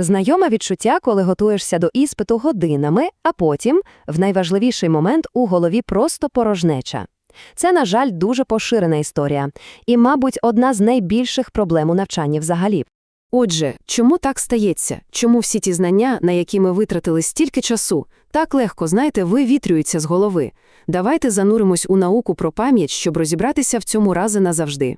Знайоме відчуття, коли готуєшся до іспиту годинами, а потім, в найважливіший момент, у голові просто порожнеча. Це, на жаль, дуже поширена історія, і, мабуть, одна з найбільших проблем у навчанні взагалі. Отже, чому так стається? Чому всі ті знання, на які ми витратили стільки часу, так легко, знаєте, вивітрюються з голови? Давайте зануримось у науку про пам'ять, щоб розібратися в цьому рази назавжди.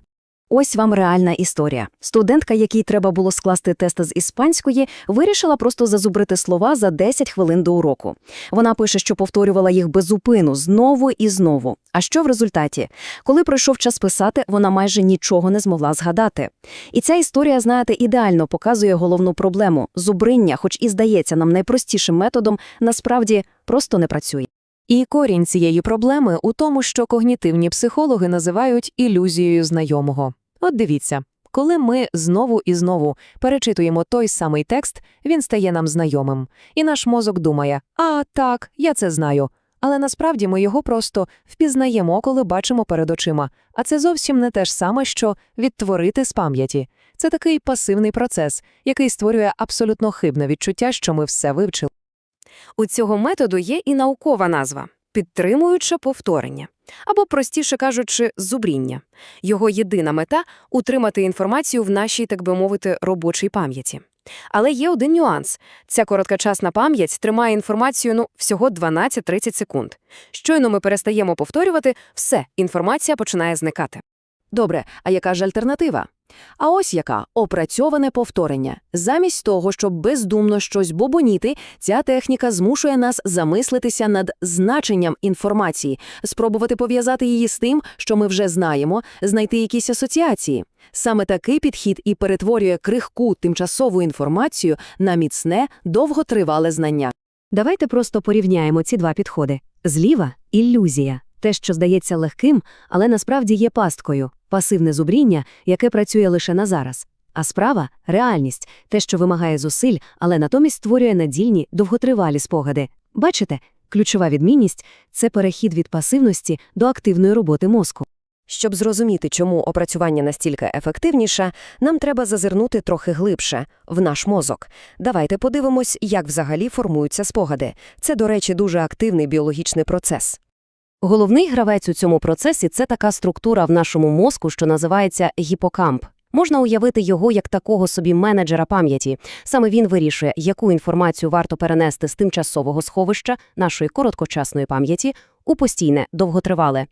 Ось вам реальна історія. Студентка, якій треба було скласти тест з іспанської, вирішила просто зазубрити слова за 10 хвилин до уроку. Вона пише, що повторювала їх без зупину знову і знову. А що в результаті? Коли пройшов час писати, вона майже нічого не змогла згадати. І ця історія, знаєте, ідеально показує головну проблему. Зубриння, хоч і здається нам найпростішим методом, насправді просто не працює. І корінь цієї проблеми у тому, що когнітивні психологи називають ілюзією знайомого. От дивіться, коли ми знову і знову перечитуємо той самий текст, він стає нам знайомим. І наш мозок думає: а, так, я це знаю. Але насправді ми його просто впізнаємо, коли бачимо перед очима. А це зовсім не те ж саме, що відтворити з пам'яті. Це такий пасивний процес, який створює абсолютно хибне відчуття, що ми все вивчили. У цього методу є і наукова назва підтримуюче повторення, або, простіше кажучи, зубріння. Його єдина мета утримати інформацію в нашій, так би мовити, робочій пам'яті. Але є один нюанс: ця короткочасна пам'ять тримає інформацію ну всього 12-30 секунд. Щойно ми перестаємо повторювати, все, інформація починає зникати. Добре, а яка ж альтернатива? А ось яка опрацьоване повторення. Замість того, щоб бездумно щось бобоніти, ця техніка змушує нас замислитися над значенням інформації, спробувати пов'язати її з тим, що ми вже знаємо, знайти якісь асоціації. Саме такий підхід і перетворює крихку тимчасову інформацію на міцне, довготривале знання. Давайте просто порівняємо ці два підходи. Зліва – ілюзія. Те, що здається легким, але насправді є пасткою, пасивне зубріння, яке працює лише на зараз. А справа – реальність, те, що вимагає зусиль, але натомість створює надільні, довготривалі спогади. Бачите, ключова відмінність – це перехід від пасивності до активної роботи мозку. Щоб зрозуміти, чому опрацювання настільки ефективніше, нам треба зазирнути трохи глибше в наш мозок. Давайте подивимось, як взагалі формуються спогади. Це, до речі, дуже активний біологічний процес. Головний гравець у цьому процесі – це така структура в нашому мозку, що називається гіпокамп. Можна уявити його як такого собі менеджера пам'яті. Саме він вирішує, яку інформацію варто перенести з тимчасового сховища нашої короткочасної пам'яті у постійне, довготривале.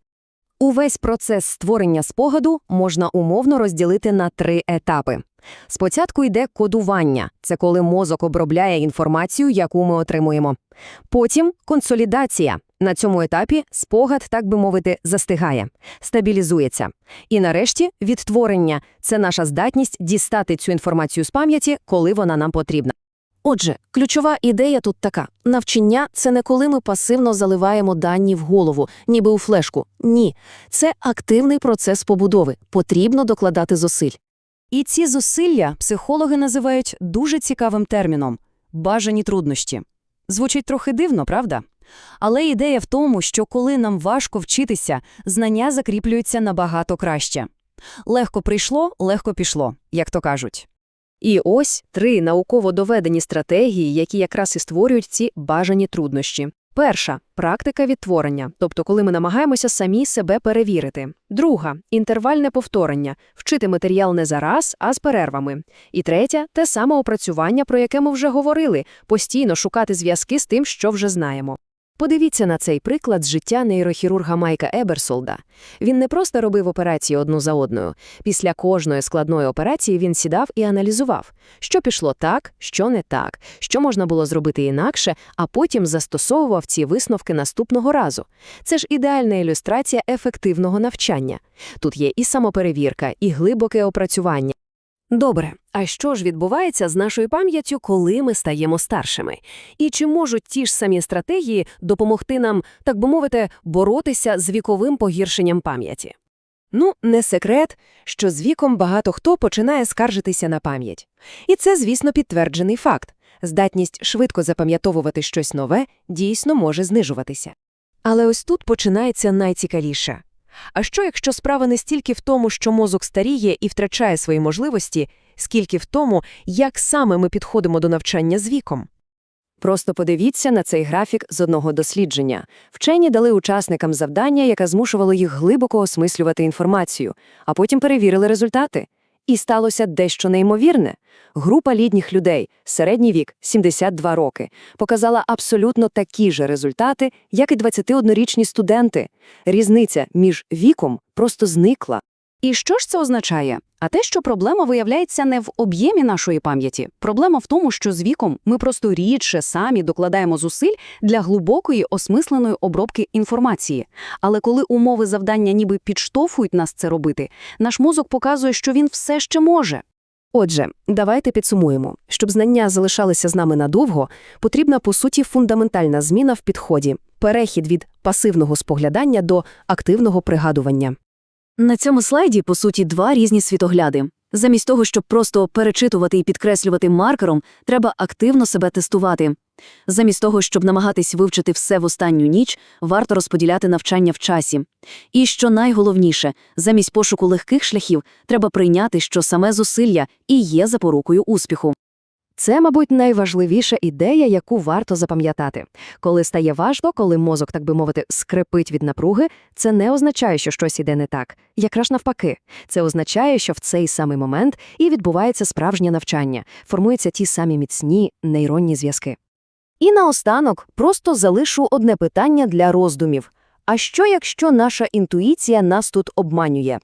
Увесь процес створення спогаду можна умовно розділити на три етапи. Спочатку йде кодування – це коли мозок обробляє інформацію, яку ми отримуємо. Потім консолідація. На цьому етапі спогад, так би мовити, застигає, стабілізується. І нарешті відтворення – це наша здатність дістати цю інформацію з пам'яті, коли вона нам потрібна. Отже, ключова ідея тут така: навчання це не коли ми пасивно заливаємо дані в голову, ніби у флешку. Ні, це активний процес побудови. Потрібно докладати зусиль. І ці зусилля психологи називають дуже цікавим терміном бажані труднощі. Звучить трохи дивно, правда? Але ідея в тому, що коли нам важко вчитися, знання закріплюються набагато краще. Легко прийшло, легко пішло, як то кажуть. І ось три науково доведені стратегії, які якраз і створюють ці бажані труднощі. Перша практика відтворення, тобто коли ми намагаємося самі себе перевірити. Друга інтервальне повторення, вчити матеріал не зараз, а з перервами. І третя те саме опрацювання, про яке ми вже говорили, постійно шукати зв'язки з тим, що вже знаємо. Подивіться на цей приклад з життя нейрохірурга Майка Еберсолда. Він не просто робив операції одну за одною. Після кожної складної операції він сідав і аналізував, що пішло так, що не так, що можна було зробити інакше, а потім застосовував ці висновки наступного разу. Це ж ідеальна ілюстрація ефективного навчання. Тут є і самоперевірка, і глибоке опрацювання. Добре, а що ж відбувається з нашою пам'яттю, коли ми стаємо старшими? І чи можуть ті ж самі стратегії допомогти нам, так би мовити, боротися з віковим погіршенням пам'яті? Ну, не секрет, що з віком багато хто починає скаржитися на пам'ять. І це, звісно, підтверджений факт. Здатність швидко запам'ятовувати щось нове дійсно може знижуватися. Але ось тут починається найцікавіше. А що, якщо справа не стільки в тому, що мозок старіє і втрачає свої можливості, скільки в тому, як саме ми підходимо до навчання з віком. Просто подивіться на цей графік з одного дослідження. Вчені дали учасникам завдання, яке змушувало їх глибоко осмислювати інформацію, а потім перевірили результати. І сталося дещо неймовірне. Група літніх людей, середній вік – 72 роки, показала абсолютно такі ж результати, як і 21-річні студенти. Різниця між віком просто зникла. І що ж це означає? А те, що проблема виявляється не в об'ємі нашої пам'яті. Проблема в тому, що з віком ми просто рідше самі докладаємо зусиль для глибокої осмисленої обробки інформації. Але коли умови завдання ніби підштовхують нас це робити, наш мозок показує, що він все ще може. Отже, давайте підсумуємо. Щоб знання залишалися з нами надовго, потрібна, по суті, фундаментальна зміна в підході – перехід від пасивного споглядання до активного пригадування. На цьому слайді, по суті, два різні світогляди. Замість того, щоб просто перечитувати і підкреслювати маркером, треба активно себе тестувати. Замість того, щоб намагатись вивчити все в останню ніч, варто розподіляти навчання в часі. І що найголовніше, замість пошуку легких шляхів, треба прийняти, що саме зусилля і є запорукою успіху. Це, мабуть, найважливіша ідея, яку варто запам'ятати. Коли стає важко, коли мозок, так би мовити, скрипить від напруги, це не означає, що щось іде не так. Якраз навпаки. Це означає, що в цей самий момент і відбувається справжнє навчання, формуються ті самі міцні нейронні зв'язки. І наостанок просто залишу одне питання для роздумів. А що, якщо наша інтуїція нас тут обманює?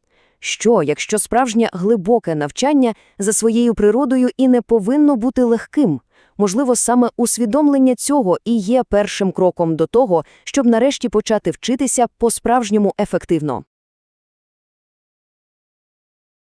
Що, якщо справжнє глибоке навчання за своєю природою і не повинно бути легким? Можливо, саме усвідомлення цього і є першим кроком до того, щоб нарешті почати вчитися по-справжньому ефективно.